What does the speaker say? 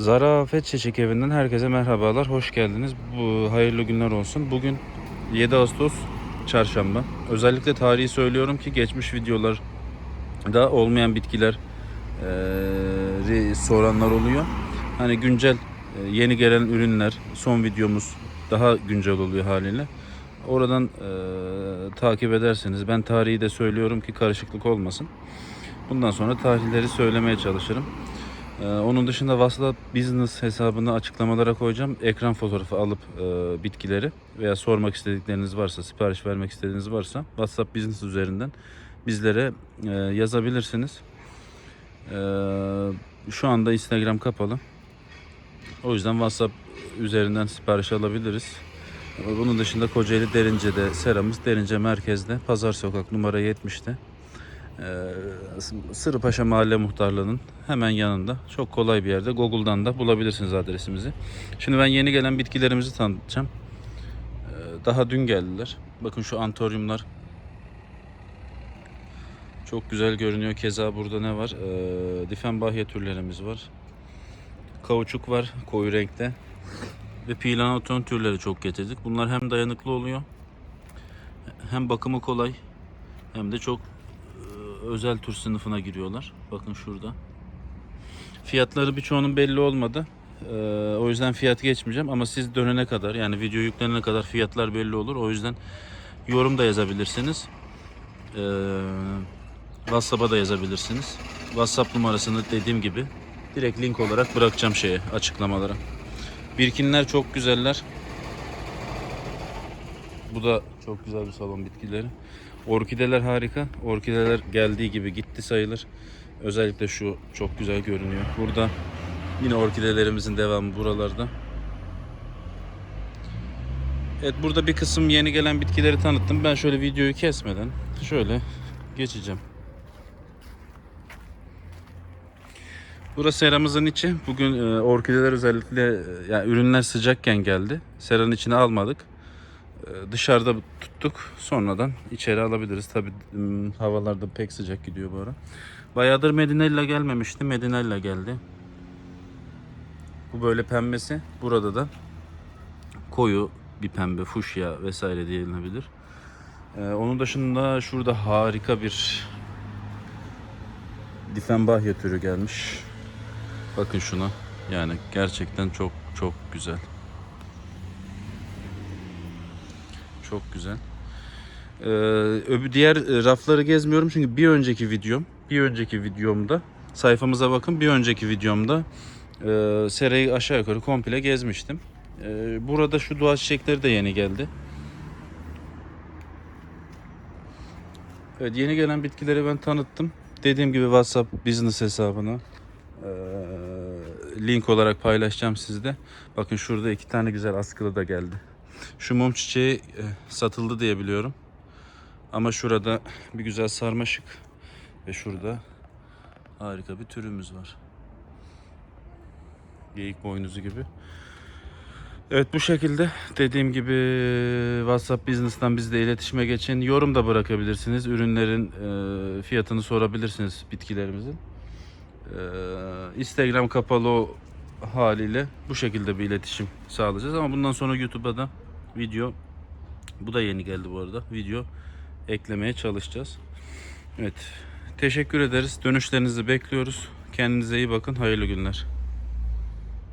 Zarafet Çiçek Evi'nden herkese merhabalar, hoş geldiniz. Bu hayırlı günler olsun. Bugün 7 Ağustos Çarşamba. Özellikle tarihi söylüyorum ki geçmiş videolarda olmayan bitkiler eee, soranlar oluyor. Hani güncel e, yeni gelen ürünler, son videomuz daha güncel oluyor haliyle. Oradan eee, takip ederseniz ben tarihi de söylüyorum ki karışıklık olmasın. Bundan sonra tarihleri söylemeye çalışırım. Ee, onun dışında WhatsApp Business hesabını açıklamalara koyacağım. Ekran fotoğrafı alıp e, bitkileri veya sormak istedikleriniz varsa, sipariş vermek istediğiniz varsa WhatsApp Business üzerinden bizlere e, yazabilirsiniz. Ee, şu anda Instagram kapalı. O yüzden WhatsApp üzerinden sipariş alabiliriz. Bunun dışında Kocaeli Derince'de seramız Derince merkezde Pazar Sokak numara 70'te. Ee, Sırıpaşa Mahalle Muhtarlığı'nın hemen yanında. Çok kolay bir yerde. Google'dan da bulabilirsiniz adresimizi. Şimdi ben yeni gelen bitkilerimizi tanıtacağım. Ee, Daha dün geldiler. Bakın şu antoryumlar çok güzel görünüyor. Keza burada ne var? Ee, Difenbahya türlerimiz var. Kauçuk var koyu renkte. Ve Pilanoton türleri çok getirdik. Bunlar hem dayanıklı oluyor hem bakımı kolay hem de çok e, özel tür sınıfına giriyorlar. Bakın şurada. Fiyatları birçoğunun belli olmadı. Ee, o yüzden fiyat geçmeyeceğim ama siz dönene kadar yani video yüklenene kadar fiyatlar belli olur. O yüzden yorum da yazabilirsiniz. Ee, WhatsApp'a da yazabilirsiniz. WhatsApp numarasını dediğim gibi direkt link olarak bırakacağım şeye açıklamalara. Birkinler çok güzeller. Bu da çok güzel bir salon bitkileri. Orkideler harika. Orkideler geldiği gibi gitti sayılır. Özellikle şu çok güzel görünüyor. Burada yine orkidelerimizin devamı buralarda. Evet burada bir kısım yeni gelen bitkileri tanıttım. Ben şöyle videoyu kesmeden şöyle geçeceğim. Burası seramızın içi. Bugün e, orkideler özellikle e, yani ürünler sıcakken geldi. Seranın içine almadık. E, dışarıda tuttuk. Sonradan içeri alabiliriz. Tabi havalarda pek sıcak gidiyor bu ara. Bayağıdır Medinella gelmemişti. Medinella geldi. Bu böyle pembesi. Burada da koyu bir pembe, fuşya vesaire denilebilir. E, onun dışında şurada harika bir Difenbahya türü gelmiş. Bakın şuna. Yani gerçekten çok çok güzel. Çok güzel. Ee, diğer e, rafları gezmiyorum çünkü bir önceki videom, bir önceki videomda sayfamıza bakın. Bir önceki videomda e, serayı aşağı yukarı komple gezmiştim. E, burada şu doğa çiçekleri de yeni geldi. Evet yeni gelen bitkileri ben tanıttım. Dediğim gibi WhatsApp business hesabına e, link olarak paylaşacağım sizde. Bakın şurada iki tane güzel askılı da geldi. Şu mum çiçeği e, satıldı diye biliyorum. Ama şurada bir güzel sarmaşık ve şurada harika bir türümüz var. Geyik boynuzu gibi. Evet bu şekilde dediğim gibi WhatsApp Business'tan bizle iletişime geçin. Yorum da bırakabilirsiniz. Ürünlerin e, fiyatını sorabilirsiniz bitkilerimizin. E, Instagram kapalı haliyle bu şekilde bir iletişim sağlayacağız. Ama bundan sonra YouTube'a da video bu da yeni geldi bu arada. Video eklemeye çalışacağız. Evet. Teşekkür ederiz. Dönüşlerinizi bekliyoruz. Kendinize iyi bakın. Hayırlı günler.